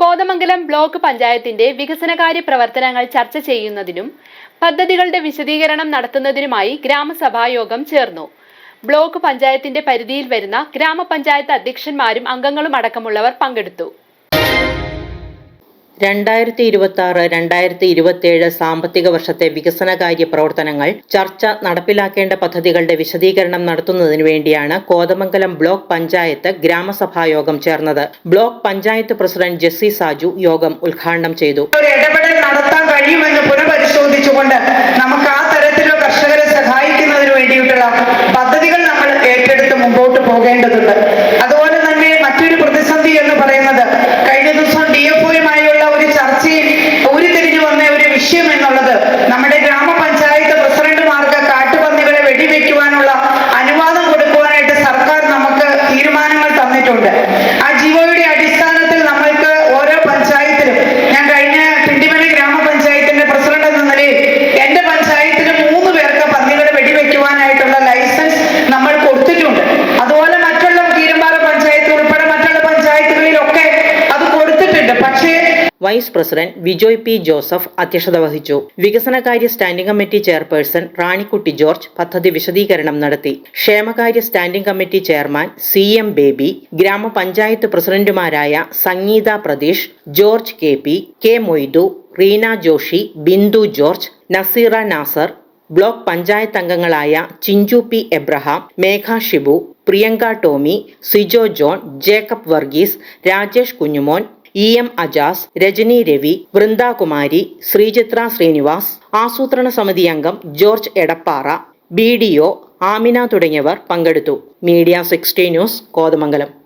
Kothamangalam block പഞ്ചായത്തിന്റെ വികസനകാര്യ പ്രവർത്തനങ്ങൾ ചർച്ച ചെയ്യുന്നതിനും പദ്ധതികളുടെ വിശദീകരണം നടത്തുന്നതിനുമായി ഗ്രാമസഭായോഗം ചേർന്നു. ബ്ലോക്ക് പഞ്ചായത്തിന്റെ പരിധിയിൽ വരുന്ന ഗ്രാമപഞ്ചായത്ത് അധ്യക്ഷന്മാരും അംഗങ്ങളും അടക്കമുള്ളവർ പങ്കെടുത്തു. രണ്ടായിരത്തി ഇരുപത്തി ആറ് രണ്ടായിരത്തി ഇരുപത്തിയേഴ് സാമ്പത്തിക വർഷത്തെ വികസനകാര്യ പ്രവർത്തനങ്ങൾ ചർച്ച നടപ്പിലാക്കേണ്ട പദ്ധതികളുടെ വിശദീകരണം നടത്തുന്നതിനു വേണ്ടിയാണ് കോതമംഗലം ബ്ലോക്ക് പഞ്ചായത്ത് ഗ്രാമസഭായോഗം ചേർന്നത്. ബ്ലോക്ക് പഞ്ചായത്ത് പ്രസിഡന്റ് ജെസ്സി സാജു യോഗം ഉദ്ഘാടനം ചെയ്തു. ഇടപെടൽ നടത്താൻ കർഷകരെ പദ്ധതികൾ നമ്മൾ ഏറ്റെടുത്ത് മുമ്പോട്ട് പോകേണ്ടതുണ്ട്. അതുപോലെ vice president Vijoy P Joseph അധ്യക്ഷത വഹിച്ചു. വികസനകാര്യ standing committee chairperson Ranikutty George പദ്ധതി വിശദീകരണം നടത്തി. ക്ഷേമകാര്യ standing committee chairman C M Baby ഗ്രാമപഞ്ചായത്ത് പ്രസിഡന്റുമാരായ Sangeetha Pratheesh George K P K Moidu Reena Joshi Bindu George Naseera Nasar block panchayat അംഗങ്ങളായ Chinchu P Abraham Megha Shibu Priyanka Tomy Sijo John Jacob Varghese Rajesh Kunjumon E M Ajas Rajani Ravi Vrindakumari Sreechithra Sreenivas ആസൂത്രണ സമിതി അംഗം George Edappara B D O Amina തുടങ്ങിയവർ പങ്കെടുത്തു. Media sixty news Kothamangalam.